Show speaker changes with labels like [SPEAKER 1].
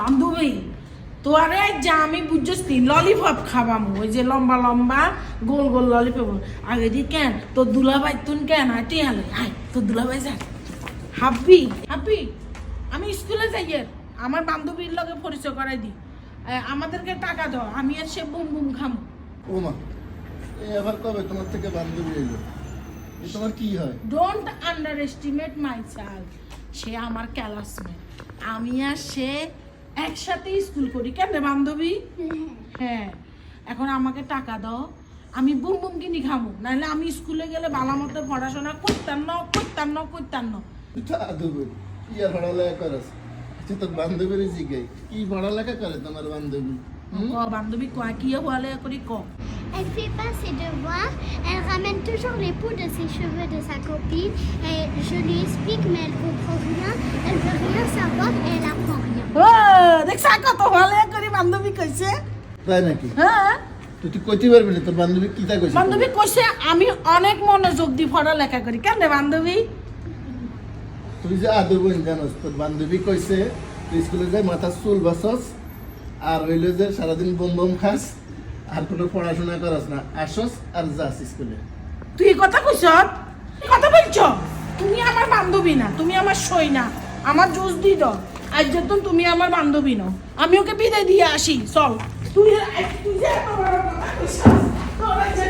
[SPEAKER 1] বান্ধবী তোয়ারে যা আমি বুঝছিস ললিপপ খাবাম ওই যে লম্বা লম্বা গোল গোল ললিপপ। আগে দি কেন? তোর দুলাভাই তুন কেন? তুই আলে। আয় তোর দুলাভাই যা। হাব্বি হাব্বি আমি স্কুলে যাই। আমার বান্ধবীর লগে পরিচয় করাই দি। আমাদেরকে টাকা দাও আমি আর সে বুম বুম খাম।
[SPEAKER 2] ও মা এই আবার কবে তোমার থেকে বান্ধবী এলো? তোমার কি হয়?
[SPEAKER 1] Don't underestimate my child সে আমার ক্লাসমেট আমি আর সে একসাথে স্কুল করি। কেন রে বান্ধবী? হ্যাঁ। এখন আমাকে টাকা দাও। আমি বুম বুম কিনি খামো। নাহলে আমি স্কুলে গেলে ভালো মতো পড়াশোনা করতাম না করতাম না করতাম না।
[SPEAKER 2] আর পড়ালেখা করস? আচ্ছা তোর বান্ধবীর জিগাই। কি পড়ালেখা করে তোমার বান্ধবী?
[SPEAKER 1] ক বান্ধবী কয় কি বলে করি ক?
[SPEAKER 3] Elle fait pas ses devoirs, elle ramène toujours les poux de ses cheveux de sa copine et je lui explique mais elle comprend rien
[SPEAKER 1] দেখছ কত ভালো করি বান্ধবী কইছে
[SPEAKER 2] তাই নাকি?
[SPEAKER 1] হ্যাঁ
[SPEAKER 2] তুই তুই কইতে পারবি না? তোর বান্ধবী কি তা কইছে
[SPEAKER 1] বান্ধবী কইছে আমি অনেক মনোযোগ দিয়ে পড়ালেখা করি কেন রে বান্ধবী
[SPEAKER 2] তুই যে আদর বোন জানোস তোর বান্ধবী কইছে তুই স্কুলে যাই মাথার চুল বাসস আর হইল যে সারাদিন বোম বোম খাস আর কোনো পড়াশোনা করস না আসস আর যাস স্কুলে।
[SPEAKER 1] তুই কথা কইছ তুই কথা বলছ? তুমি আমার বান্ধবী না তুমি আমার সই না আমার জোস দি দাও আজ যতন তুমি আমার বান্ধবী নও আমি ওকে বিদায় দিয়ে আসি চল। তুই তুই